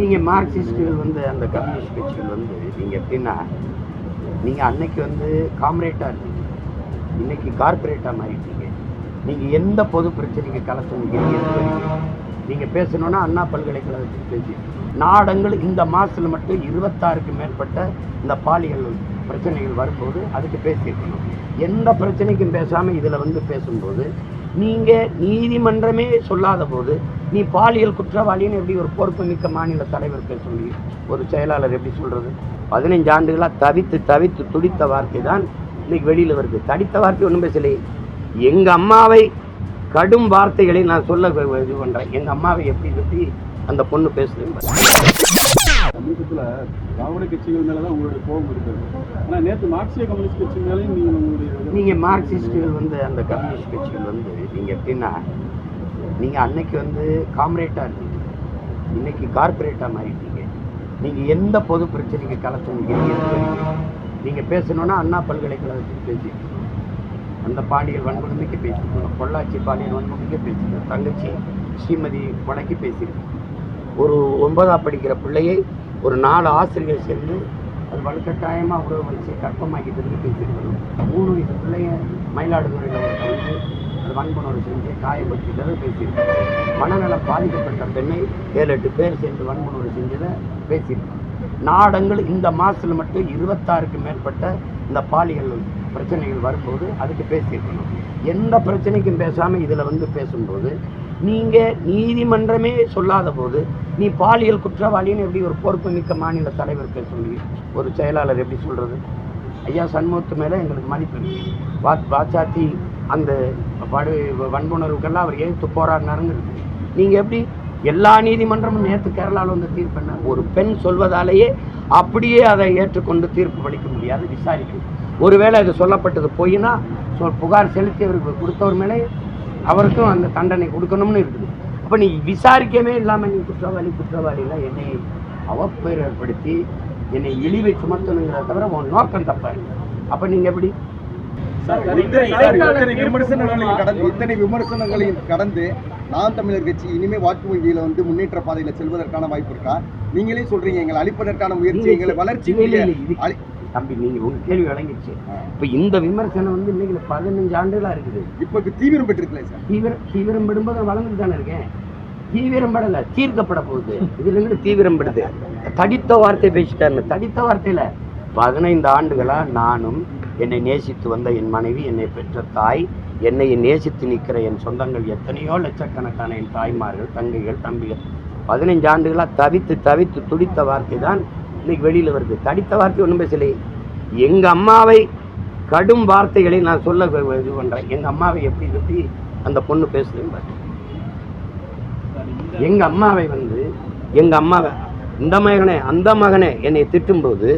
நீங்கள் மார்க்சிஸ்டுகள் வந்து அந்த கம்யூனிஸ்ட் கட்சிகள் வந்து நீங்கள் எப்படின்னா நீங்கள் அன்னைக்கு வந்து காம்ரேட்டாக இருந்தீங்க. இன்னைக்கு கார்பரேட்டாக மாறிட்டீங்க. நீங்கள் எந்த பொது பிரச்சனைக்கு களத்து நிற்கிறீங்க நீங்கள் பேசணுன்னா அண்ணா பல்கலைக்கழகத்துக்கு பேசி. நாடங்கள் இந்த மாதத்தில் மட்டும் இருபத்தாறுக்கு மேற்பட்ட இந்த பாலியல் பிரச்சனைகள் வரும்போது அதுக்கு பேசியிருக்கணும். எந்த பிரச்சனைக்கும் பேசாமல் இதில் வந்து பேசும்போது நீங்கள் நீதிமன்றமே சொல்லாத போது நீ பாலியல் குற்றவாளின்னு எப்படி ஒரு பொறுப்புமிக்க மாநில தலைவர் பேச ஒரு செயலாளர் எப்படி சொல்கிறது பதினைஞ்சு ஆண்டுகளாக தவித்து தவித்து துடித்த வார்த்தை தான் இன்னைக்கு வெளியில் வருது. தடித்த வார்த்தை ஒன்றும் பேசலையே. எங்கள் அம்மாவை கடும் வார்த்தைகளை நான் சொல்ல இது பண்ணுறேன் எங்கள் அம்மாவை எப்படி எப்படி அந்த பொண்ணு பேசுது சமீபத்தில் திராவிட கட்சிகள் மேலே தான் உங்களுடைய கோபம் இருக்குது ஆனால் நேற்று மார்க்சிய கம்யூனிஸ்ட் கட்சி மேலேயும் நீங்கள் உங்களுடைய நீங்கள் மார்க்சிஸ்டுகள் வந்து அந்த கம்யூனிஸ்ட் கட்சிகள் வந்து நீங்கள் எப்படின்னா நீங்கள் அன்னைக்கு வந்து காம்ரேட்டாக இருந்தீங்க. இன்னைக்கு கார்பரேட்டாக மாறிட்டீங்க. நீங்கள் எந்த பொது பிரச்சனைக்கு களத்து நிற்கிறீங்க நீங்கள் பேசணுன்னா அண்ணா பல்கலைக்கழகத்துக்கு பேசியிருக்கணும் அந்த பாண்டியல் வன்கொடுமைக்கு பேசியிருக்கணும் பொள்ளாச்சி பாண்டியல் வன்கொடுமைக்கு பேசியிருக்கணும் தங்கச்சி ஸ்ரீமதி கொலைக்கு பேசியிருக்கணும் ஒரு ஒன்பதாம் படிக்கிற பிள்ளையை ஒரு நாலு ஆசிரியர் சேர்ந்து அது வலுக்கட்டாயமாக உறவு வச்சு கற்பமாக்கிட்டு பேசியிருக்கணும் மூணு வயசு பிள்ளைய மயிலாடுதுறையில் ஒரு கலந்து அது வன்புணர்வு செஞ்சு காயப்படுத்திட்டதை பேசியிருக்கோம் மனநலம் பாதிக்கப்பட்ட பெண்ணை ஏழு எட்டு பேர் சேர்ந்து வன்புணர்வு செஞ்சதை பேசியிருக்கோம் நாடங்கள் இந்த மாதத்தில் மட்டும் இருபத்தாறுக்கு மேற்பட்ட இந்த பாலியல் பிரச்சனைகள் வரும்போது அதுக்கு பேசியிருக்கணும். எந்த பிரச்சனைக்கும் பேசாமல் இதில் வந்து பேசும்போது நீங்கள் நீதிமன்றமே சொல்லாத போது நீ பாலியல் குற்றவாளின்னு எப்படி ஒரு பொறுப்புமிக்க மாநில தலைவர் சொல்லி ஒரு செயலாளர் எப்படி சொல்கிறது ஐயா சண்முகத்து மேலே எங்களுக்கு மதிப்பு இருக்கு. வா வாச்சாத்தி அந்த படு வன்புணர்வுக்கெல்லாம் அவர் எழுத்து போராடினாருங்கிறது. நீங்கள் எப்படி எல்லா நீதிமன்றமும் நேற்று கேரளாவில் வந்து தீர்ப்பு என்ன? ஒரு பெண் சொல்வதாலேயே அப்படியே அதை ஏற்றுக்கொண்டு தீர்ப்பு அளிக்க முடியாது விசாரிக்கணும் ஒருவேளை அது சொல்லப்பட்டது பொய்னா புகார் செலுத்தியவருக்கு கொடுத்தவர் மேலே அவருக்கும் அந்த தண்டனை கொடுக்கணும்னு இருக்குது. அப்போ நீ விசாரிக்கவே இல்லாமல் நீ குற்றவாளி குற்றவாளிலாம் என்னை அவப்பேர் ஏற்படுத்தி என்னை இழிவை சுமத்தணுங்கிறத தவிர உன் நோக்கம் தப்பா இருக்கு அப்போ நீங்கள் எப்படி? சார், இத்தனை விமர்சனங்களையும் கடந்து இத்தனை விமர்சனங்களையும் கடந்து நாம் தமிழர் கட்சி இனிமே வாக்கு வங்கியில வந்து முன்னேற்ற பாதையில செல்வதற்கான வாய்ப்பு இருக்கா? நீங்களே சொல்றீங்க எங்களை அழிப்பதற்கான முயற்சி எங்களை வளர்ச்சி தம்பி நீங்கள் உங்கள் கேள்வி வழங்கிடுச்சு. இப்போ இந்த விமர்சனம் வந்து இன்னைக்கு பதினஞ்சு ஆண்டுகளாக இருக்குது. இப்ப தீவிரம் பெற்றிருக்கல சார். தீவிரம் தீவிரம் படும்போது வளர்ந்துட்டு தானே இருக்கேன். தீவிரம் படல தீர்க்கப்பட போகுது. இதுல இருந்து தீவிரம் படுது. தடித்த வார்த்தை பேசிட்டாருன்னு தடித்த வார்த்தையில பதினைந்து ஆண்டுகளா நானும் என்னை நேசித்து வந்த என் மனைவி என்னை பெற்ற தாய் என்னை நேசித்து நிற்கிற என் சொந்தங்கள் எத்தனையோ லட்சக்கணக்கான என் தாய்மார்கள் தங்கைகள் தம்பிகள். பதினைஞ்சு ஆண்டுகளா தவித்து தவித்து துடித்த வார்த்தை தான் இன்னைக்கு வெளியில வருது. தடித்த வார்த்தை ஒன்றும் பேசலையே எங்க அம்மாவை கடும் வார்த்தைகளை நான் சொல்ல இது பண்றேன். எங்க அம்மாவை எப்படி எப்படி அந்த பொண்ணு பேசுதுன்னு பாரு. எங்க அம்மாவை வந்து எங்க அம்மாவை இந்த மகனே அந்த மகனே என்னை திட்டும்போது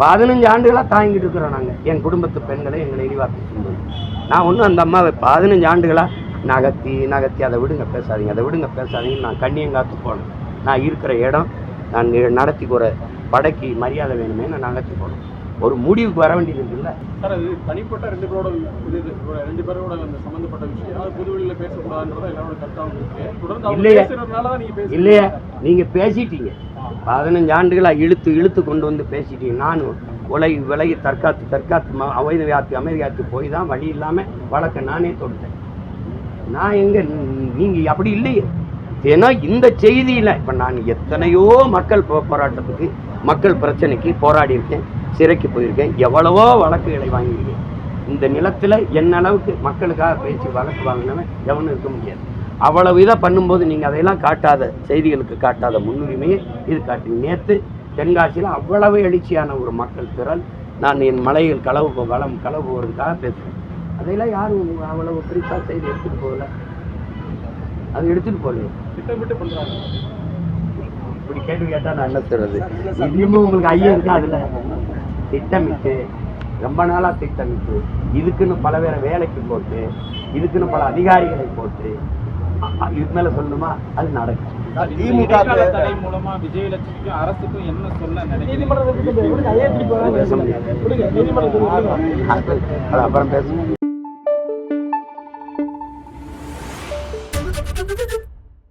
பதினஞ்சு ஆண்டுகளா தாங்கிட்டு இருக்கிறோம் நாங்க. என் குடும்பத்து பெண்களை எங்களை இழிவா பேசும்போது நான் ஒன்றும் அந்த அம்மாவை பதினஞ்சு ஆண்டுகளா நகர்த்தி நகர்த்தி அதை விடுங்க பேசாதீங்க அதை விடுங்க பேசாதீங்கன்னு நான் கண்ணியங்காத்து போனேன். நான் இருக்கிற இடம் நான் நடத்தி போகிற படைக்கு மரியாதை வேணுமே நான் நகர்த்தி போனேன் ஒரு முடிவுக்கு வர வேண்டியது இருக்குல்ல? சார் அது தனிப்பட்ட ரெண்டு பேரோட இது ரெண்டு பேரோட அந்த சம்பந்தப்பட்ட விஷயம். அது பொதுவெளியில பேசக்கூடாதுன்றத எல்லாரோட கருத்தாகவும் இருக்கு தொடர்ந்து இல்லையே. பேசுறதுனால தான் நீங்க பேசுறீங்க. இல்லையா. நீங்க பேசிட்டீங்க. பதினஞ்சு ஆண்டுகளா இழுத்து இழுத்து கொண்டு வந்து பேசிட்டீங்க. நான் உலகி விலகி தற்காத்து தற்காத்து அமைதி காத்து அமைதி காத்து போய் தான் வழி இல்லாம வழக்க நானே தொடுத்தேன். நான் எங்க நீங்க அப்படி இல்லையே. ஏன்னா இந்த செய்தியில் இப்போ நான் எத்தனையோ மக்கள் போராட்டத்துக்கு மக்கள் பிரச்சனைக்கு போராடி இருக்கேன் சிறைக்கு போயிருக்கேன் எவ்வளவோ வழக்குகளை வாங்கியிருக்கேன். இந்த நிலத்தில் என்ன அளவுக்கு மக்களுக்காக பேசி வழக்கு வாங்கினவன் எவனும் இருக்க முடியாது. அவ்வளவு இதை பண்ணும்போது நீங்கள் அதையெல்லாம் காட்டாத செய்திகளுக்கு காட்டாத முன்னுரிமையை இது காட்டி நேற்று தென்காசியில் அவ்வளவு எழுச்சியான ஒரு மக்கள் திறன் நான் என் மலையில் களவு வளம் களவு போகிறதுக்காக பேசுகிறேன் அதையெல்லாம் யாரும் அவ்வளவு பெருசாக செய்தி எடுத்துகிட்டு போகல. அது எடுத்துகிட்டு போகலையே. திட்டமிட்டு பண்றாங்க இப்படி கேள்வி கேட்டால் நான் என்ன சொல்றது? இன்னமும் உங்களுக்கு ஐயம் இருக்கா அதில்? திட்டமிட்டு ரொம்ப நாளாக திட்டமிட்டு இதுக்குன்னு பல பேரை வேலைக்கு போட்டு இதுக்குன்னு பல அதிகாரிகளை போட்டு இதுக்கு மேலே சொல்லணுமா? அது நடக்கும். திமுக மூலமா விஜயலட்சுமிக்கும் அரசுக்கும் என்ன சொல்ல நினைக்கிறீங்க? அப்புறம் பேச